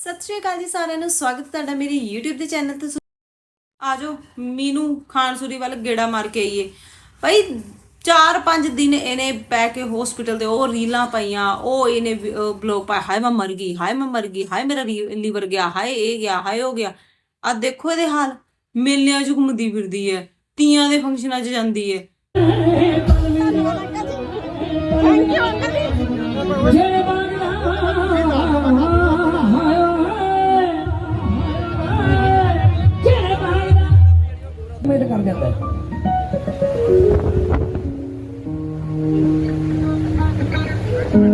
ਸਤਿ ਸ਼੍ਰੀ ਅਕਾਲ ਜੀ ਸਾਰਿਆਂ ਨੂੰ, ਸਵਾਗਤ ਤੁਹਾਡਾ ਮੇਰੀ YouTube ਦੇ ਚੈਨਲ ਤੇ। ਆ ਜਾਓ, ਮੀਨੂ ਖਾਨਸੂਰੀ ਵੱਲ ਗੇੜਾ ਮਾਰ ਕੇ ਆਈਏ। ਭਾਈ 4-5 ਦਿਨ ਇਹਨੇ ਪੈ ਕੇ ਹਸਪੀਟਲ ਦੇ ਉਹ ਰੀਲਾਂ ਪਾਈਆਂ, ਉਹ ਇਹਨੇ ਬਲੌਗ ਪਾਇਆ, ਹਾਏ ਮੈਂ ਮਰ ਗਈ, ਹਾਏ ਮੈਂ ਮਰ ਗਈ, ਹਾਏ ਮੇਰਾ ਲੀਵਰ ਗਿਆ, ਹਾਏ ਇਹ ਗਿਆ, ਹਾਏ ਹੋ ਗਿਆ। ਆ ਦੇਖੋ ਇਹਦੇ ਹਾਲ, ਮੇਲਿਆਂ 'ਚ ਘੁੰਮਦੀ ਫਿਰਦੀ ਹੈ, ਤੀਆਂ ਦੇ ਫੰਕਸ਼ਨਾਂ 'ਚ ਜਾਂਦੀ ਹੈ। ਮਿੰਟ ਕਰ ਜਾਂਦਾ ਹੈ।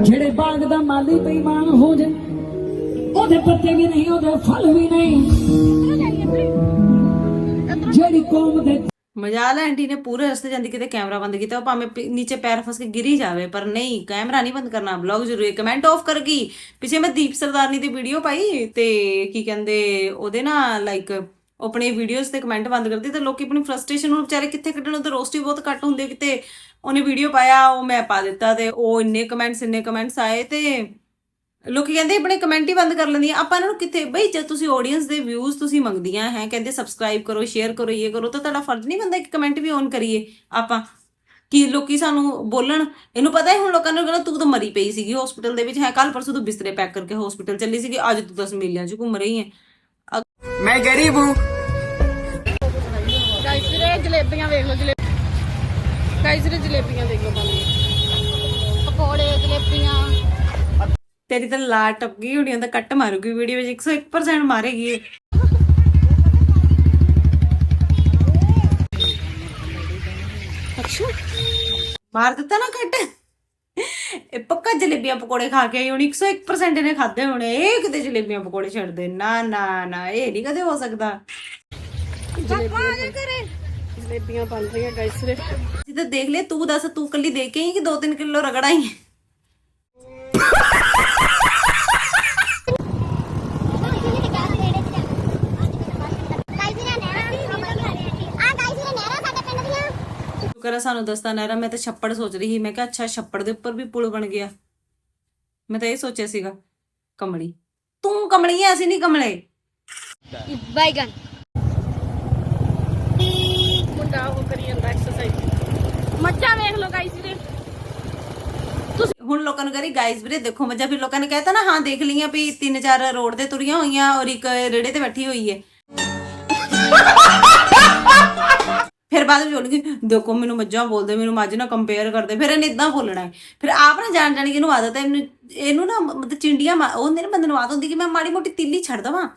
ਜਿਹੜੇ ਬਾਗ ਦਾ ਮਾਲੀ ਬੇਈਮਾਨ ਹੋ ਜਾਏ, ਉਹਦੇ ਪੱਤੇ ਵੀ ਨਹੀਂ, ਉਹਦੇ ਫਲ ਵੀ ਨਹੀਂ। ਜਿਹੜੀ ਕੌਮ ਦੇ ਮਜਾਲ ਆਂਟੀ ਨੇ ਪੂਰੇ ਰਸਤੇ ਜਾਂਦੀ ਕਿਤੇ ਕੈਮਰਾ ਬੰਦ ਕੀਤਾ, ਉਹ ਭਾਵੇਂ ਨੀਚੇ ਪੈਰ ਫਸ ਕੇ ਗਿਰੀ ਜਾਵੇ, ਪਰ ਨਹੀਂ, ਕੈਮਰਾ ਨਹੀਂ ਬੰਦ ਕਰਨਾ ਬਲੌਗ ਜ਼ਰੂਰ ਕਮੈਂਟ ਆਫ ਕਰ ਗਈ। ਪਿੱਛੇ ਮੈਂ ਦੀਪ ਸਰਦਾਰਨੀ ਦੀ ਵੀਡੀਓ ਪਾਈ, ਤੇ ਕੀ ਕਹਿੰਦੇ, ਉਹਦੇ ਨਾ ਲਾਈਕ ਆਪਣੇ ਵੀਡੀਓਜ਼ ਤੇ ਕਮੈਂਟ ਬੰਦ ਕਰਦੇ ਤਾਂ ਲੋਕੀ ਆਪਣੀ ਫਰਸਟ੍ਰੇਸ਼ਨ ਨੂੰ ਵਿਚਾਰੇ ਕਿੱਥੇ ਕੱਢਣ ਉਹਦੇ ਰੋਸਟੀ ਬਹੁਤ ਘੱਟ ਹੁੰਦੇ ਕਿਤੇ। ਉਹਨੇ ਵੀਡੀਓ ਪਾਇਆ, ਉਹ ਮੈਂ ਪਾ ਦਿੱਤਾ ਤੇ ਉਹ ਇੰਨੇ ਕਮੈਂਟਸ ਇੰਨੇ ਕਮੈਂਟਸ ਆਏ ਤੇ ਲੋਕੀ ਕਹਿੰਦੇ ਆਪਣੇ ਕਮੈਂਟ ਹੀ ਬੰਦ ਕਰ ਲੈਂਦੀਆਂ। ਆਪਾਂ ਇਹਨਾਂ ਨੂੰ ਕਿੱਥੇ, ਬਈ ਜੇ ਤੁਸੀਂ ਆਡੀਅנס ਦੇ ਵਿਊਜ਼ ਤੁਸੀਂ ਮੰਗਦੀਆਂ ਹੈ, ਕਹਿੰਦੇ ਸਬਸਕ੍ਰਾਈਬ ਕਰੋ ਸ਼ੇਅਰ ਕਰੋ, ਇਹ ਕਰੋ, ਤਾਂ ਤੁਹਾਡਾ ਫਰਜ਼ ਨਹੀਂ ਬਣਦਾ ਕਿ ਕਮੈਂਟ ਵੀ ਔਨ ਕਰੀਏ ਆਪਾਂ। ਕਿ ਲੋਕੀ ਸਾਨੂੰ ਬੋਲਣ, ਇਹਨੂੰ ਪਤਾ ਹੈ ਹੁਣ ਲੋਕਾਂ ਨੂੰ ਕਹਿੰਦਾ ਤੂੰ ਤਾਂ ਮਰੀ ਪਈ ਸੀਗੀ ਹਸਪੀਟਲ ਦੇ ਵਿੱਚ, ਹੈ ਕੱਲ ਪਰਸੋਂ ਤੂੰ ਬਿਸਤਰੇ ਪੈਕ ਕਰਕੇ ਹਸਪੀਟਲ ਚੱਲੀ ਸੀਗੀ, ਅੱਜ ਤੂੰ 10 ਮੇਲਿਆਂ 'ਚ ਘੁੰਮ ਰਹੀ ਹੈ। मैं गरीब हूँ जलेबियाँ देख लो जलेबी गाइस जलेबियां देख लो पकौड़े जलेबियां तेरी तो ला टपकी होनी अंदर कट मारूगी वीडियो एक सौ एक परसेंट मारेगी अच्छा मार देता ना कट ਇਹ ਪੱਕਾ ਜਲੇਬੀਆਂ ਪਕੌੜੇ ਖਾ ਕੇ ਆਈ ਹੁਣ 101% ਇਹਨੇ ਖਾਦੇ ਹੋਣੇ। ਇਹ ਕਿਤੇ ਜਲੇਬੀਆਂ ਪਕੌੜੇ ਛੱਡਦੇ ਨਾ ਨਾ ਨਾ ਇਹ ਨਹੀਂ ਕਦੇ ਹੋ ਸਕਦਾ। ਜਲੇਬੀਆਂ ਕਰੇ ਜਲੇਬੀਆਂ ਬਣ ਰਹੀਆਂ ਗਾਇਸ ਵੀਰੇ ਜਿੱਦਾਂ ਦੇਖ ਲੈ ਤੂੰ ਦੱਸ ਤੂੰ ਕੱਲੀ ਦੇ ਕੇ ਆਈ ਕਿ 2-3 ਕਿਲੋ ਰਗੜਾ ਹੀ ਸ਼ੁਕਰ ਹੈ ਸਾਨੂੰ ਦੱਸਦਾ ਨਹਿਰਾ ਮੈਂ ਤਾਂ ਛੱਪੜ ਸੋਚ ਰਹੀ ਸੀ। ਮੈਂ ਕਿਹਾ ਅੱਛਾ ਛੱਪੜ ਦੇ ਉੱਪਰ ਵੀ ਪੁਲ ਬਣ ਗਿਆ। ਮੈਂ ਤਾਂ ਇਹ ਸੋਚਿਆ ਸੀਗਾ ਕਮਲੀ। ਤੂੰ ਕਮਲੀ ਐ ਅਸੀਂ ਨਹੀਂ ਕਮਲੇ। ਬਾਈਗਨ ਮੁੰਡਾ ਉਹ ਕਰੀ ਜਾਂਦਾ ਐਕਸਰਸਾਈਜ਼ ਮੱਝਾਂ ਵੇਖ ਲਓ ਗਾਇਸ ਵੀਰੇ। ਹੁਣ ਲੋਕਾਂ ਨੂੰ ਕਰੀ ਗਾਇਸ ਵੀਰੇ ਦੇਖੋ ਮੱਝਾਂ। ਫਿਰ ਲੋਕਾਂ ਨੇ ਕਹਿਤਾ ਨਾ ਹਾਂ ਦੇਖ ਲਈਆਂ ਵੀ ਤਿੰਨ ਚਾਰ ਰੋਡ ਤੇ ਤੁਰੀਆਂ ਹੋਈਆਂ ਔਰ ਇੱਕ ਰੇੜੇ ਤੇ ਬੈਠੀ ਹੋਈ ਹੈ ਬਾਅਦ ਵਿੱਚ ਬੋਲੂਗੀ ਦੇਖੋ, ਮੈਨੂੰ ਮੱਝਾਂ ਬੋਲਦੇ, ਮੈਨੂੰ ਮੱਝ ਨਾਲ ਕੰਪੇਅਰ ਕਰਦੇ, ਫਿਰ ਇਹਨੇ ਇਦਾਂ ਬੋਲਣਾ ਹੈ। ਫਿਰ ਆਪ ਨਾ ਜਾਣ ਜਾਣ ਕੇ ਇਹਨੂੰ ਆਦਤ ਹੈ, ਇਹਨੂੰ ਨਾ ਮਤਲਬ ਚਿੰਡੀਆਂ ਉਹ ਹੁੰਦੇ ਨੇ ਬੰਦੇ ਨੂੰ ਆਦਤ ਹੁੰਦੀ ਕਿ ਮੈਂ ਮਾੜੀ ਮੋਟੀ ਤਿੱਲੀ ਛੱਡ ਦਵਾਂ।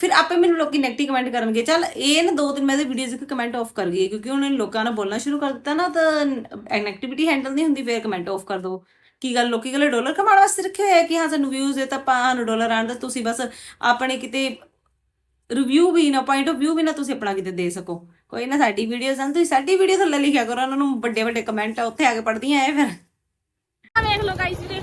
ਫਿਰ ਆਪੇ ਮੈਨੂੰ ਲੋਕੀ ਨੈਗੇਟਿਵ ਕਮੈਂਟ ਕਰਨਗੇ, ਚੱਲ ਇਹ ਨਾ ਦੋ ਦਿਨ ਮੈਂ ਇਹਦੇ ਵੀਡੀਓਜ਼ ਦੇ ਕਮੈਂਟ ਆਫ ਕਰ ਗਈ ਕਿਉਂਕਿ ਉਹਨੇ ਲੋਕਾਂ ਨਾਲ ਬੋਲਣਾ ਸ਼ੁਰੂ ਕਰ ਦਿੱਤਾ ਨਾ, ਤਾਂ ਨੈਗੇਟਿਵਿਟੀ ਹੈਂਡਲ ਨਹੀਂ ਹੁੰਦੀ, ਫਿਰ ਕਮੈਂਟ ਆਫ ਕਰ ਦੋ। ਕੀ ਗੱਲ, ਲੋਕੀ ਕਹਿੰਦੇ ਡਾਲਰ ਕਮਾਉਣ ਵਾਸਤੇ ਰੱਖੇ ਹੋਏ ਕਿ ਹਾਂ, ਸਾਨੂੰ ਵਿਊਜ਼ ਦੇ ਤਾਂ ਆਪਾਂ ਡਾਲਰ ਆਣ ਦਾ, ਤੁਸੀਂ ਬਸ ਆਪਣੇ ਕਿਤੇ ਰਿਵਿਊ ਵੀ ਨਾ ਪੁਆਇੰਟ ਆਫ ਵਿਊ ਵੀ ਨਾ ਤੁਸੀਂ ਆਪਣਾ ਕਿਤੇ ਦੇ ਸਕੋ। ਕੋਈ ਨਾ ਸਾਡੀ ਵੀਡੀਓਜ਼ ਆਂ ਤੁਸੀਂ ਸਾਡੀ ਵੀਡੀਓ ਥੱਲੇ ਲਿਖਿਆ ਕਰੋ ਉਹਨਾਂ ਨੂੰ ਵੱਡੇ ਵੱਡੇ ਕਮੈਂਟ ਉੱਥੇ ਆ ਕੇ ਪੜ੍ਹਦੀਆਂ ਐ ਫਿਰ। ਵੇਖ ਲਓ ਗਾਇਸ ਵੀਰੇ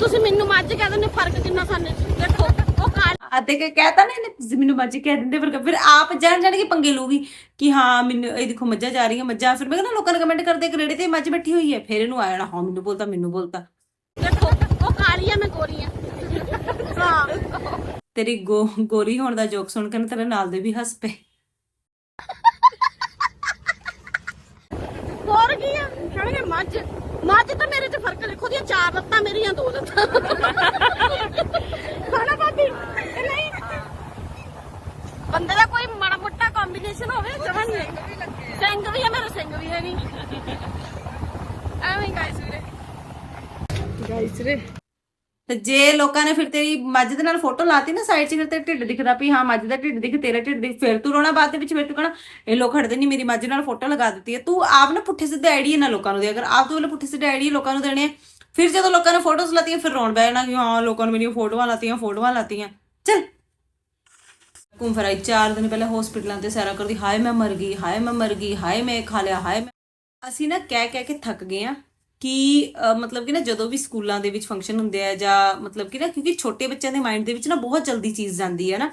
ਤੁਸੀਂ ਮੈਨੂੰ ਮੱਝ ਕਹਿ ਦਿੰਦੇ ਫ਼ਰਕ ਕਿੰਨਾ ਸਾਨੂੰ ਦੇਖੋ ਉਹ ਕਾਲ ਆ ਕਿ ਕਹਤਾ ਨਾ ਇਹਨੇ ਤੁਸੀਂ ਮੈਨੂੰ ਮੱਝ ਕਹਿ ਦਿੰਦੇ ਫਿਰ ਫਿਰ ਆਪ ਜਾਣ ਜਾਣ ਕੇ ਪੰਗੇ ਲੂਗੀ ਕਿ ਹਾਂ ਮੈਨੂੰ ਇਹ ਦੇਖੋ ਮੱਝਾਂ ਜਾ ਰਹੀਆਂ ਮੱਝਾਂ। ਫਿਰ ਮੈਂ ਕਹਿੰਦਾ ਲੋਕਾਂ ਨੇ ਕਮੈਂਟ ਕਰਦੇ ਕਿ ਰੇੜੇ ਤੇ ਮੱਝ ਬੈਠੀ ਹੋਈ ਹੈ ਫਿਰ ਇਹਨੂੰ ਆ ਜਾਣਾ ਹਾਂ ਮੈਨੂੰ ਬੋਲਤਾ ਮੈਨੂੰ ਬੋਲਤਾ। ਦੇਖੋ ਉਹ ਕਾਲੀ ਆ ਮੈਂ ਗੋਰੀ ਆ। ਹਾਂ। ਤੇਰੀ ਗੋਰੀ ਹੋਣ ਦਾ ਜੋਕ ਸੁਣ ਕੇ ਨਾ ਤੇਰੇ ਨਾਲ ਦੇ ਵੀ ਹੱਸ ਪਏ ਹੋਰ ਕਹਿੰਦੇ ਮੱਝ ਮੱਝ ਤਾਂ ਮੇਰੇ ਚ ਫ਼ਰਕ ਦੇਖੋ ਦੀਆਂ ਚਾਰ ਲੱਤਾਂ ਮੇਰੀਆਂ ਦੋ ਲੱਤਾਂ। ਹਣਾ ਇਹ ਨਹੀਂ। ਬੰਦੇ ਦਾ ਕੋਈ ਮਾੜਾ ਮੋਟਾ ਕੰਬੀਨੇਸ਼ਨ ਹੋਵੇ ਜਮਨ ਨਹੀਂ ਸਿੰਘ ਵੀ ਹੈ ਮੇਰਾ ਸਿੰਘ ਵੀ ਹੈ ਨਹੀਂ ਐਵੇਂ ਗਾਇਸ ਵੀਰੇ। ਗਾਇਸ ਵੀਰੇ। ਤੇ ਜੇ ਲੋਕਾਂ ਨੇ ਫਿਰ ਤੇਰੀ ਮੱਝ ਦੇ ਨਾਲ ਫੋਟੋ ਲਾਤੀ ਨਾ ਸਾਈਡ 'ਚ ਫਿਰ ਤੇ ਢਿੱਡ ਦਿਖਦਾ ਵੀ ਹਾਂ ਮੱਝ ਦਾ ਢਿੱਡ ਦਿਖ ਤੇਰਾ ਢਿੱਡ ਦਿਖ। ਫਿਰ ਤੂੰ ਰੋਣਾ ਬਾਅਦ ਦੇ ਵਿੱਚ ਫਿਰ ਤੂੰ ਕਹਣਾ ਇਹ ਲੋਕ ਹਟਦੇ ਨਹੀਂ ਮੇਰੀ ਮੱਝ ਨਾਲ ਫੋਟੋ ਲਗਾ ਦਿੱਤੀ ਹੈ। ਤੂੰ ਆਪ ਨਾ ਪੁੱਠੇ ਸਿੱਧੇ ਆਈਡੀਆ ਨਾ ਲੋਕਾਂ ਨੂੰ ਦੇ। ਅਗਰ ਆਪ ਤੋਂ ਵਾਲੇ ਪੁੱਠੇ ਸਿੱਧੇ ਆਈਡੀਆ ਲੋਕਾਂ ਨੂੰ ਦੇਣੇ ਆ, ਫਿਰ ਜਦੋਂ ਲੋਕਾਂ ਨੇ ਫੋਟੋਜ਼ ਲਾਤੀਆਂ ਫਿਰ ਰੋਣ ਬੈ ਜਾਣਾ ਕਿ ਹਾਂ ਲੋਕਾਂ ਨੂੰ ਮੇਰੀਆਂ ਫੋਟੋਆਂ ਲਾਤੀਆਂ ਫੋਟੋਆਂ ਲਾਤੀਆਂ। ਚਲ। ਘੁੰਮ ਫਿਰ ਆਈ ਚਾਰ ਦਿਨ ਪਹਿਲਾਂ ਹਸਪੀਟਲਾਂ ਤੇ ਸੈਰਾ ਕਰਦੀ ਹਾਏ ਮੈਂ ਮਰ ਗਈ ਹਾਏ ਮੈਂ ਮਰ ਗਈ ਹਾਏ ਮੈਂ ਇਹ ਖਾ ਲਿਆ ਹਾਏ ਮੈਂ ਅਸੀਂ ਨਾ ਕਹਿ ਕਹਿ ਕੇ ਥੱਕ ਗਏ ਆ। ਕਿ ਮਤਲਬ ਕਿ ਨਾ ਜਦੋਂ ਵੀ ਸਕੂਲਾਂ ਦੇ ਵਿੱਚ ਫੰਕਸ਼ਨ ਹੁੰਦੇ ਆ ਜਾਂ ਮਤਲਬ ਕਿ ਨਾ ਕਿਉਂਕਿ ਛੋਟੇ ਬੱਚਿਆਂ ਦੇ ਮਾਈਂਡ ਦੇ ਵਿੱਚ ਨਾ ਬਹੁਤ ਜਲਦੀ ਚੀਜ਼ ਜਾਂਦੀ ਹੈ ਨਾ,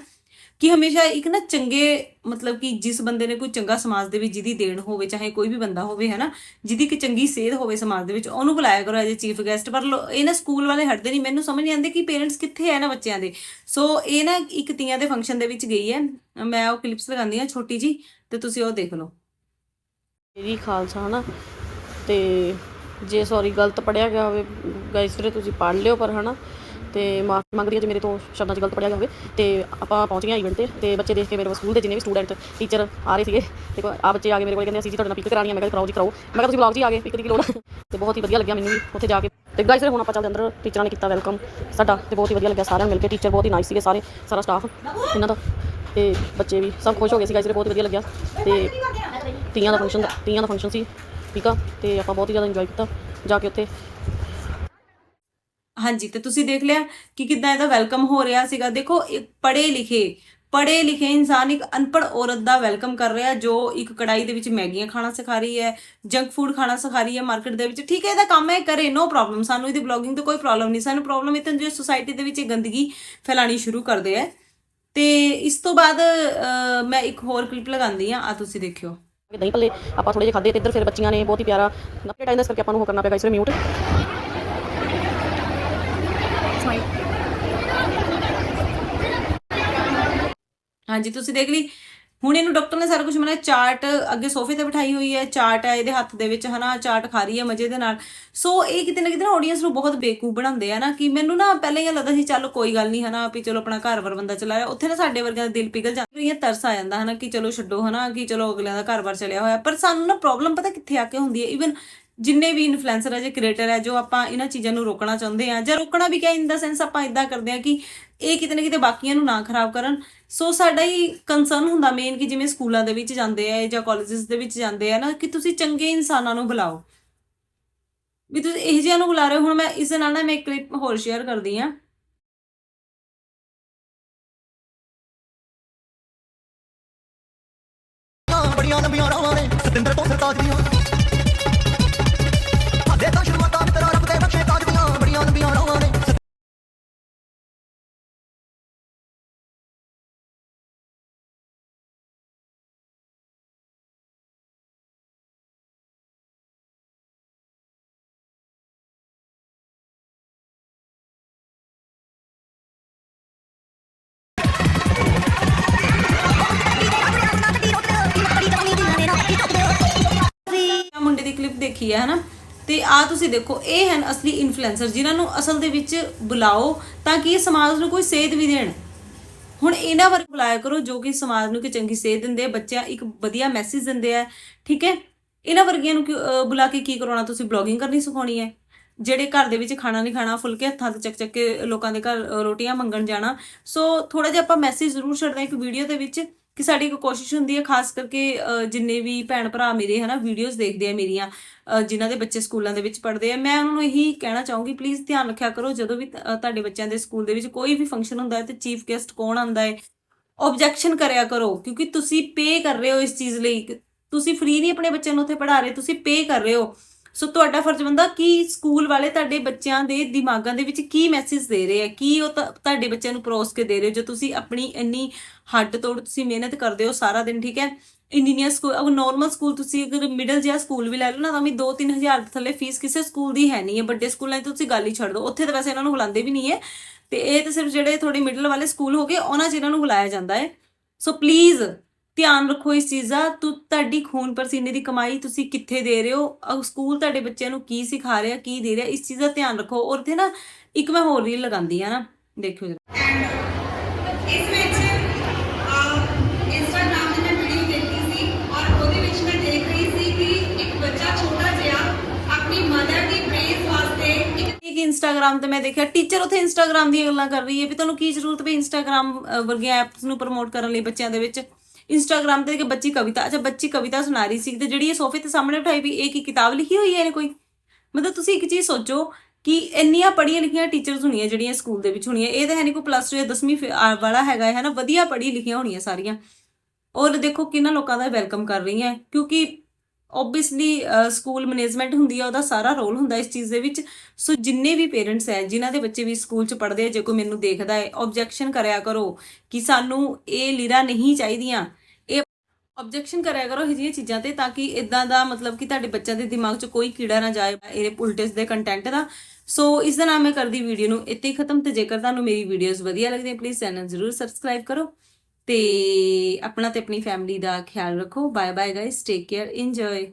ਕਿ ਹਮੇਸ਼ਾ ਇੱਕ ਨਾ ਚੰਗੇ, ਮਤਲਬ ਕਿ ਜਿਸ ਬੰਦੇ ਨੇ ਕੋਈ ਚੰਗਾ ਸਮਾਜ ਦੇ ਵਿੱਚ ਜਿਹਦੀ ਦੇਣ ਹੋਵੇ, ਚਾਹੇ ਕੋਈ ਵੀ ਬੰਦਾ ਹੋਵੇ, ਹੈ ਨਾ, ਜਿਹਦੀ ਕਿ ਚੰਗੀ ਸੇਧ ਹੋਵੇ ਸਮਾਜ ਦੇ ਵਿੱਚ, ਉਹਨੂੰ ਬੁਲਾਇਆ ਕਰੋ ਐਜ਼ ਅ ਚੀਫ ਗੈਸਟ ਪਰ ਇਹ ਨਾ ਸਕੂਲ ਵਾਲੇ ਹਟਦੇ ਨਹੀਂ ਮੈਨੂੰ ਸਮਝ ਨਹੀਂ ਆਉਂਦੀ ਕਿ ਪੇਰੈਂਟਸ ਕਿੱਥੇ ਹੈ ਨਾ ਬੱਚਿਆਂ ਦੇ। ਸੋ ਇਹ ਨਾ ਇੱਕ ਤੀਆਂ ਦੇ ਫੰਕਸ਼ਨ ਦੇ ਵਿੱਚ ਗਈ ਹੈ, ਮੈਂ ਉਹ ਕਲਿੱਪਸ ਲਗਾਉਂਦੀ ਹਾਂ, ਛੋਟੀ ਜੀ ਤੇ ਤੁਸੀਂ ਉਹ ਦੇਖ ਲਓ। ਜੀ ਖਾਲਸਾ, ਹਨਾ, ਤੇ ਜੇ ਸੌਰੀ ਗਲਤ ਪੜਿਆ ਗਿਆ ਹੋਵੇ ਗਾਇਸ ਵੀਰੇ ਤੁਸੀਂ ਪੜ੍ਹ ਲਿਓ ਪਰ ਹਨਾ, ਤੇ ਮਾਫੀ ਮੰਗਦੀ ਹਾਂ ਜੇ ਮੇਰੇ ਤੋਂ ਸ਼ਬਦਾਂ 'ਚ ਗਲਤ ਪੜਿਆ ਗਿਆ ਹੋਵੇ। ਤੇ ਆਪਾਂ ਪਹੁੰਚ ਗਏ ਇਵੈਂਟ ਤੇ ਤੇ ਬੱਚੇ ਦੇਖ ਕੇ ਮੇਰੇ ਕੋਲ ਸਕੂਲ ਦੇ ਜਿੰਨੇ ਵੀ ਸਟੂਡੈਂਟ ਟੀਚਰ ਆ ਰਹੇ ਸੀਗੇ ਤੇ ਆ ਬੱਚੇ ਆ ਕੇ ਮੇਰੇ ਕੋਲ, ਕਹਿੰਦੇ ਅਸੀਂ ਜੀ ਤੁਹਾਡੇ ਨਾਲ ਪਿਕ ਕਰਾਣੀ ਆ। ਮੈਂ ਕਿਹਾ ਕਰਾਓ ਜੀ, ਕਰਾਓ। ਮੈਂ ਕਿਹਾ, ਤੁਸੀਂ ਵਲੌਗ ਜੀ ਆ ਗਏ ਪਿਕ ਦੀ ਕੀ ਲੋੜ ਤੇ ਬਹੁਤ ਹੀ ਵਧੀਆ ਲੱਗਿਆ ਮੈਨੂੰ ਵੀ ਉੱਥੇ ਜਾ ਕੇ। ਤੇ ਗਾਇਸ ਵੀਰੇ, ਹੁਣ ਆਪਾਂ ਚੱਲਦੇ ਅੰਦਰ ਟੀਚਰਾਂ ਨੇ ਕੀਤਾ ਵੈਲਕਮ ਸਾਡਾ, ਤੇ ਬਹੁਤ ਹੀ ਵਧੀਆ ਲੱਗਿਆ ਸਾਰਿਆਂ ਨੂੰ ਮਿਲ ਕੇ। ਟੀਚਰ ਬਹੁਤ ਹੀ ਨਾਈਸ ਸੀਗੇ ਸਾਰੇ, ਸਾਰਾ ਸਟਾਫ ਇਹਨਾਂ ਦਾ। ਤੇ ਬੱਚੇ ਵੀ ਸਭ ਖੁਸ਼ ਹੋ ਗਏ ਸੀ ਗਾਇਸ ਬਹੁਤ ਵਧੀਆ ਲੱਗਿਆ। ਤੇ ਤੀਆਂ ਦਾ ਫੰਕਸ਼ਨ ਤੀਆਂ ਦਾ ਫੰਕਸ਼ਨ ਸੀ। ਠੀਕ ਆ? ਤੇ ਆਪਾਂ ਬਹੁਤ ਹੀ ਜ਼ਿਆਦਾ ਇੰਜੋਏ ਕੀਤਾ ਜਾ ਕੇ ਉੱਥੇ। ਹਾਂਜੀ, ਤੇ ਤੁਸੀਂ ਦੇਖ ਲਿਆ ਕਿ ਕਿਦਾਂ ਇਹਦਾ ਵੈਲਕਮ ਹੋ ਰਿਹਾ ਸੀਗਾ। ਦੇਖੋ ਪੜੇ ਲਿਖੇ ਪੜੇ ਲਿਖੇ ਇਨਸਾਨ, ਇੱਕ ਅਨਪੜ ਔਰਤ ਦਾ ਵੈਲਕਮ ਕਰ ਰਿਹਾ, ਜੋ ਇੱਕ ਕੜਾਈ ਦੇ ਵਿੱਚ ਮੈਗੀਆਂ ਖਾਣਾ ਸਿਖਾ ਰਹੀ ਹੈ ਜੰਕ ਫੂਡ ਖਾਣਾ ਸਿਖਾ ਰਹੀ ਹੈ ਮਾਰਕੀਟ ਦੇ ਵਿੱਚ। ਠੀਕ ਹੈ, ਇਹਦਾ ਕੰਮ ਹੈ ਕਰੇ ਨੋ ਪ੍ਰੋਬਲਮ ਸਾਨੂੰ ਇਹਦੀ ਬਲੌਗਿੰਗ ਤੋਂ ਕੋਈ ਪ੍ਰੋਬਲਮ ਨਹੀਂ। ਸਾਨੂੰ ਪ੍ਰੋਬਲਮ ਇਹ ਤਾਂ ਜੋ ਸੋਸਾਇਟੀ ਦੇ ਵਿੱਚ ਇਹ ਗੰਦਗੀ ਫੈਲਾਣੀ ਸ਼ੁਰੂ ਕਰਦੇ ਹੈ। ਤੇ ਇਸ ਤੋਂ ਬਾਅਦ ਮੈਂ ਇੱਕ ਹੋਰ ਕਲਿੱਪ ਲਗਾਉਂਦੀ ਆ ਆ ਤੁਸੀਂ ਦੇਖਿਓ। ਦਹੀਂ ਭੱਲੇ। ਆਪਾਂ ਥੋੜੇ ਜਿਹੇ ਖਾਦੇ ਤੇ ਇੱਧਰ ਫਿਰ ਬੱਚੀਆਂ ਨੇ ਬਹੁਤ ਹੀ ਪਿਆਰਾ ਨੱਪੇ ਟਾਈਮ ਦਾ ਇਸ ਕਰਕੇ ਆਪਾਂ ਨੂੰ ਉਹ ਕਰਨਾ ਪਿਆ ਇਸ ਮਿਊਟ ਹਾਂਜੀ, ਤੁਸੀਂ ਦੇਖ ਲਈ? ਹੁਣ ਇਹਨੂੰ ਡਾਕਟਰ ਨੇ ਸਾਰਾ ਕੁਝ ਮਨਾ ਚਾਰਟ ਅੱਗੇ ਸੋਫੇ ਤੇ ਬਿਠਾਈ ਹੋਈ ਹੈ, ਚਾਰਟ ਹੈ ਇਹਦੇ ਹੱਥ ਦੇ ਵਿੱਚ, ਹਨਾ, ਚਾਰਟ ਖਾ ਰਹੀ ਹੈ ਮਜ਼ੇ ਦੇ ਨਾਲ। ਸੋ ਇਹ ਕਿਤੇ ਨਾ ਕਿਤੇ ਨਾ ਆਡੀਅנס ਨੂੰ ਬਹੁਤ ਬੇਕੂਫ ਬਣਾਉਂਦੇ ਆ ਨਾ ਕਿ ਮੈਨੂੰ ਨਾ ਪਹਿਲਾਂ ਇਹ ਲੱਗਦਾ ਸੀ, ਚਲੋ ਕੋਈ ਗੱਲ ਨਹੀਂ, ਹਨਾ, ਵੀ ਚਲੋ ਆਪਣਾ ਘਰ ਵਾਰ ਬੰਦਾ ਚਲਾ ਰਿਹਾ ਉੱਥੇ ਨਾ ਸਾਡੇ ਵਰਗਿਆਂ ਦਾ ਦਿਲ ਪਿਘਲ ਜਾਂਦਾ ਇਹ ਤਰਸ ਆ ਜਾਂਦਾ, ਹਨਾ, ਕਿ ਚਲੋ ਛੱਡੋ, ਹਨਾ, ਕਿ ਚਲੋ ਅਗਲਿਆਂ ਦਾ ਘਰ ਵਾਰ ਚਲਿਆ ਹੋਇਆ। ਪਰ ਸਾਨੂੰ ਨਾ ਪ੍ਰੋਬਲਮ ਪਤਾ ਕਿੱਥੇ ਆ ਕੇ ਹੁੰਦੀ ਹੈ? ਇਵਨ ਜਿੰਨੇ ਵੀ ਇਨਫਲੂਐਂਸਰ ਹੈ ਜਾਂ ਕ੍ਰੀਏਟਰ ਹੈ ਜੋ ਆਪਾਂ ਇਹਨਾਂ ਚੀਜ਼ਾਂ ਨੂੰ ਰੋਕਣਾ ਚਾਹੁੰਦੇ ਆ, ਜਾਂ ਰੋਕਣਾ ਵੀ ਕਿਆ ਇਨ ਦਾ ਸੈਂਸ ਆਪਾਂ ਇਦਾਂ ਕਰਦੇ ਆ ਕਿ ਇਹ ਕਿਤੇ ਨਾ ਕਿਤੇ ਬਾਕੀਆਂ ਨੂੰ ਨਾ ਖਰਾਬ ਕਰਨ। ਸੋ ਸਾਡਾ ਹੀ ਕੰਸਰਨ ਹੁੰਦਾ ਮੇਨ ਕਿ ਜਿਵੇਂ ਸਕੂਲਾਂ ਦੇ ਵਿੱਚ ਜਾਂਦੇ ਆ ਜਾਂ ਕਾਲਜਸ ਦੇ ਵਿੱਚ ਜਾਂਦੇ ਆ ਨਾ, ਕਿ ਤੁਸੀਂ ਚੰਗੇ ਇਨਸਾਨਾਂ ਨੂੰ ਬੁਲਾਓ। ਵੀ ਤੁਸੀਂ ਇਹ ਜਿਹਾ ਨੂੰ ਬੁਲਾ ਰਹੇ ਹੋ, ਹੁਣ ਮੈਂ ਇਸ ਦੇ ਨਾਲ ਨਾ ਮੈਂ ਇੱਕ ਕਲਿੱਪ ਹੋਰ ਸ਼ੇਅਰ ਕਰਦੀ ਆ ਬੜੀਆਂ ਲੰਬੀਆਂ ਰਾਵਾਂ ਨੇ, ਸਤਿੰਦਰ ਤੋਂ ਸਰਤਾਜ ਦੀਆਂ। ਦੀ ਹੈ ਹਨਾ? ਤੇ ਆ ਤੁਸੀਂ ਦੇਖੋ ਇਹ ਹਨ ਅਸਲੀ ਇਨਫਲੂਐਂਸਰ ਜਿਨ੍ਹਾਂ ਨੂੰ ਅਸਲ ਦੇ ਵਿੱਚ ਬੁਲਾਓ ਤਾਂ ਕਿ ਇਹ ਸਮਾਜ ਨੂੰ ਕੋਈ ਸੇਧ ਵੀ ਦੇਣ। ਹੁਣ ਇਹਨਾਂ ਵਰਗ ਬੁਲਾਇਆ ਕਰੋ ਜੋ ਕਿ ਸਮਾਜ ਨੂੰ ਕਿ ਚੰਗੀ ਸੇਧ ਦਿੰਦੇ ਬੱਚਿਆਂ ਇੱਕ ਵਧੀਆ ਮੈਸੇਜ ਦਿੰਦੇ ਆ ਠੀਕ ਹੈ? ਇਹਨਾਂ ਵਰਗੀਆਂ ਨੂੰ ਕਿਉਂ, ਬੁਲਾ ਕੇ ਕੀ ਕਰਾਉਣਾ ਤੁਸੀਂ? ਬਲੌਗਿੰਗ ਕਰਨੀ ਸਿਖਾਉਣੀ ਹੈ। ਜਿਹੜੇ ਘਰ ਦੇ ਵਿੱਚ ਖਾਣਾ ਨਹੀਂ ਖਾਣਾ ਫੁਲਕੇ ਹੱਥਾਂ ਤੇ ਚੱਕ ਚੱਕ ਕੇ ਲੋਕਾਂ ਦੇ ਘਰ ਰੋਟੀਆਂ ਮੰਗਣ ਜਾਣਾ। ਸੋ ਥੋੜਾ ਜਿਹਾ ਆਪਾਂ ਮੈਸੇਜ ਜ਼ਰੂਰ ਛੱਡਦੇ ਹਾਂ ਇੱਕ ਵੀਡੀਓ ਦੇ ਵਿੱਚ। ਕਿ ਸਾਡੀ ਇੱਕ ਕੋਸ਼ਿਸ਼ ਹੁੰਦੀ ਹੈ ਖਾਸ ਕਰਕੇ ਜਿੰਨੇ ਵੀ ਭੈਣ ਭਰਾ ਮੇਰੇ ਹਨਾ ਵੀਡੀਓਜ਼ ਦੇਖਦੇ ਆ ਮੇਰੀਆਂ ਅਹ, ਜਿਨ੍ਹਾਂ ਦੇ ਬੱਚੇ ਸਕੂਲਾਂ ਦੇ ਵਿੱਚ ਪੜ੍ਹਦੇ ਆ ਮੈਂ ਉਹਨਾਂ ਨੂੰ ਇਹੀ ਕਹਿਣਾ ਚਾਹੂੰਗੀ ਪਲੀਜ਼ ਧਿਆਨ ਰੱਖਿਆ ਕਰੋ ਜਦੋਂ ਵੀ ਤੁਹਾਡੇ ਬੱਚਿਆਂ ਦੇ ਸਕੂਲ ਦੇ ਵਿੱਚ ਕੋਈ ਵੀ ਫੰਕਸ਼ਨ ਹੁੰਦਾ ਹੈ ਤੇ ਚੀਫ ਗੈਸਟ ਕੌਣ ਆਂਦਾ ਹੈ ਆਬਜੈਕਸ਼ਨ ਕਰਿਆ ਕਰੋ ਕਿਉਂਕਿ ਤੁਸੀਂ ਪੇ ਕਰ ਰਹੇ ਹੋ ਇਸ ਚੀਜ਼ ਲਈ ਤੁਸੀਂ ਫ੍ਰੀ ਨਹੀਂ ਆਪਣੇ ਬੱਚਿਆਂ ਨੂੰ ਉੱਥੇ ਪੜ੍ਹਾ ਰਹੇ ਤੁਸੀਂ ਪੇ ਕਰ ਰਹੇ ਹੋ। ਸੋ ਤੁਹਾਡਾ ਫਰਜ਼ ਬੰਦਾ ਕਿ ਸਕੂਲ ਵਾਲੇ ਤੁਹਾਡੇ ਬੱਚਿਆਂ ਦੇ ਦਿਮਾਗਾਂ ਦੇ ਵਿੱਚ ਕੀ ਮੈਸੇਜ ਦੇ ਰਹੇ ਆ? ਕੀ ਉਹ ਤਾਂ ਤੁਹਾਡੇ ਬੱਚਿਆਂ ਨੂੰ ਪਰੋਸ ਕੇ ਦੇ ਰਹੇ ਹੋ? ਜੋ ਤੁਸੀਂ ਆਪਣੀ ਇੰਨੀ ਹੱਡ ਤੋੜ ਤੁਸੀਂ ਮਿਹਨਤ ਕਰਦੇ ਹੋ ਸਾਰਾ ਦਿਨ, ਠੀਕ ਹੈ? ਇੰਜੀਨੀਅਰ ਸਕੂਲ ਅਗਰ ਨਾਰਮਲ ਸਕੂਲ ਤੁਸੀਂ ਅਗਰ ਮਿਡਲ ਜਿਹਾ ਸਕੂਲ ਵੀ ਲੈ ਲਓ ਨਾ, ਤਾਂ ਵੀ 2-3000 ਦੇ ਥੱਲੇ ਫੀਸ ਕਿਸੇ ਸਕੂਲ ਦੀ ਹੈ ਨਹੀਂ ਹੈ। ਵੱਡੇ ਸਕੂਲਾਂ 'ਚ ਤੁਸੀਂ ਗੱਲ ਹੀ ਛੱਡ ਦਿਓ। ਉੱਥੇ ਤਾਂ ਵੈਸੇ ਇਹਨਾਂ ਨੂੰ ਬੁਲਾਉਂਦੇ ਵੀ ਨਹੀਂ ਹੈ। ਤੇ ਇਹ ਤਾਂ ਸਿਰਫ ਜਿਹੜੇ ਥੋੜੀ ਮਿਡਲ ਵਾਲੇ ਸਕੂਲ ਹੋ ਗਏ, ਉਹਨਾਂ 'ਚ ਇਹਨਾਂ ਨੂੰ ਬੁਲਾਇਆ ਜਾਂਦਾ ਹੈ। ਸੋ ਪਲੀਜ਼ ਧਿਆਨ ਰੱਖੋ ਇਸ ਚੀਜ਼ ਦਾ। ਤੁ ਤੁਹਾਡੀ ਖੂਨ ਪਸੀਨੇ ਦੀ ਕਮਾਈ ਤੁਸੀਂ ਕਿੱਥੇ ਦੇ ਰਹੇ ਹੋ? ਸਕੂਲ ਤੁਹਾਡੇ ਬੱਚਿਆਂ ਨੂੰ ਕੀ ਸਿਖਾ ਰਿਹਾ ਕੀ ਦੇ ਰਿਹਾ? ਇਸ ਚੀਜ਼ ਦਾ ਧਿਆਨ ਰੱਖੋ। ਔਰ ਤੇ ਨਾ ਇੱਕ ਮੈਂ ਹੋਰ ਰੀਲ ਲਗਾਉਂਦੀ ਆ ਨਾ। ਦੇਖਿਓ ਜਰਾ। ਇਸ ਵਿੱਚ ਇੰਸਟਾਗ੍ਰਾਮ ਤੇ ਮੈਂ ਵੀਡੀਓ ਦੇਖੀ ਸੀ ਔਰ ਉਹਦੇ ਵਿੱਚ ਮੈਂ ਦੇਖ ਰਹੀ ਸੀ ਕਿ ਇੱਕ ਬੱਚਾ ਛੋਟਾ ਜਿਹਾ ਆਪਣੀ ਮਦਰ ਦੀ ਪ੍ਰੇਜ਼ ਵਾਸਤੇ ਇੱਕ ਇੱਕ ਇੰਸਟਾਗ੍ਰam ਤੇ ਮੈਂ ਦੇਖਿਆ। ਟੀਚਰ ਉੱਥੇ ਇੰਸਟਾਗ੍ਰam ਦੀਆਂ ਗੱਲਾਂ ਕਰ ਰਹੀ ਹੈ ਵੀ ਤੁਹਾਨੂੰ ਕੀ ਜ਼ਰੂਰਤ ਪਈ ਇੰਸਟਾਗ੍ਰam ਵਰਗੀਆਂ ਐਪਸ ਨੂੰ ਪ੍ਰਮੋਟ ਕਰਨ ਲਈ ਬੱਚਿਆਂ ਦੇ ਵਿੱਚ? ਇੰਸਟਾਗ੍ਰam ਤੇ ਇੱਕ ਬੱਚੀ ਕਵਿਤਾ, ਅੱਛਾ ਬੱਚੀ ਕਵਿਤਾ ਸੁਣਾ ਰਹੀ ਸੀ ਤੇ ਜਿਹੜੀ ਇਹ ਸੋਫੇ ਤੇ ਸਾਹਮਣੇ ਬਿਠਾਈ ਵੀ, ਇਹ ਕੀ ਕਿਤਾਬ ਲਿਖੀ ਹੋਈ ਹੈ ਇਹਨੇ ਕੋਈ? ਮਤਲਬ ਤੁਸੀਂ ਇੱਕ ਚੀਜ਼ ਸੋਚੋ ਕਿ ਇੰਨੀਆਂ ਪੜ੍ਹੀਆਂ ਲਿਖੀਆਂ ਟੀਚਰਸ ਹੋਣੀਆਂ ਜਿਹੜੀਆਂ ਸਕੂਲ ਦੇ ਵਿੱਚ ਹੋਣੀਆਂ, ਇਹ ਤਾਂ ਹੈ ਨਹੀਂ ਕੋਈ ਪਲੱਸ 2 ਜਾਂ 10ਵੀਂ ਵਾਲਾ ਹੈਗਾ ਹੈ ਨਾ, ਵਧੀਆ ਪੜ੍ਹੀ ਲਿਖੀਆਂ ਹੋਣੀਆਂ ਸਾਰੀਆਂ। ਔਰ ਦੇਖੋ ਕਿੰਨਾ ਲੋਕਾਂ ਦਾ ਵੈਲਕਮ ਕਰ ਰਹੀਆਂ ਕਿਉਂਕਿ ਓਬਵੀਅਸਲੀ ਸਕੂਲ ਮੈਨੇਜਮੈਂਟ ਹੁੰਦੀ ਆ, ਉਹਦਾ ਸਾਰਾ ਰੋਲ ਹੁੰਦਾ ਇਸ ਚੀਜ਼ ਦੇ ਵਿੱਚ। ਸੋ ਜਿੰਨੇ ਵੀ ਪੇਰੈਂਟਸ ਹੈ, ਜਿਨ੍ਹਾਂ ਦੇ ਬੱਚੇ ਵੀ ਸਕੂਲ 'ਚ ਪੜ੍ਹਦੇ ਆ, ਜੇ ਕੋਈ ਮੈਨੂੰ ਦੇਖਦਾ ਹੈ ਆਬਜੈਕਸ਼ਨ ਕਰਿਆ ਕਰੋ ਕਿ ਸਾਨੂੰ ਇਹ ਲੀਰਾ ਨਹੀਂ ਚਾਹੀਦੀਆਂ ਆਬਜੈਕਸ਼ਨ ਕਰਿਆ ਕਰੋ ਇਹ ਜਿਹੀਆਂ ਚੀਜ਼ਾਂ ਤੇ ਤਾਂ ਕਿ ਇਦਾਂ ਦਾ ਮਤਲਬ ਕਿ ਤੁਹਾਡੇ ਬੱਚਿਆਂ ਦੇ ਦਿਮਾਗ 'ਚ ਕੋਈ ਕੀੜਾ ਨਾ ਜਾਏ, ਇਹਦੇ ਉਲਟੇ ਦੇ ਕੰਟੈਂਟ ਦਾ। ਸੋ ਇਸ ਦਾ ਨਾਮ ਮੈਂ ਕਰਦੀ ਵੀਡੀਓ ਨੂੰ ਇੱਥੇ ਹੀ ਖਤਮ ਤੇ ਜੇਕਰ ਤੁਹਾਨੂੰ ਮੇਰੀ ਵੀਡੀਓਜ਼ ਵਧੀਆ ਲੱਗਦੀਆਂ ਪਲੀਜ਼ ਚੈਨਲ ਜ਼ਰੂਰ ਸਬਸਕ੍ਰਾਈਬ ਕਰੋ ਤੇ ਆਪਣਾ ਤੇ ਆਪਣੀ ਫੈਮਿਲੀ ਦਾ ਖਿਆਲ ਰੱਖੋ। Bye bye guys take care enjoy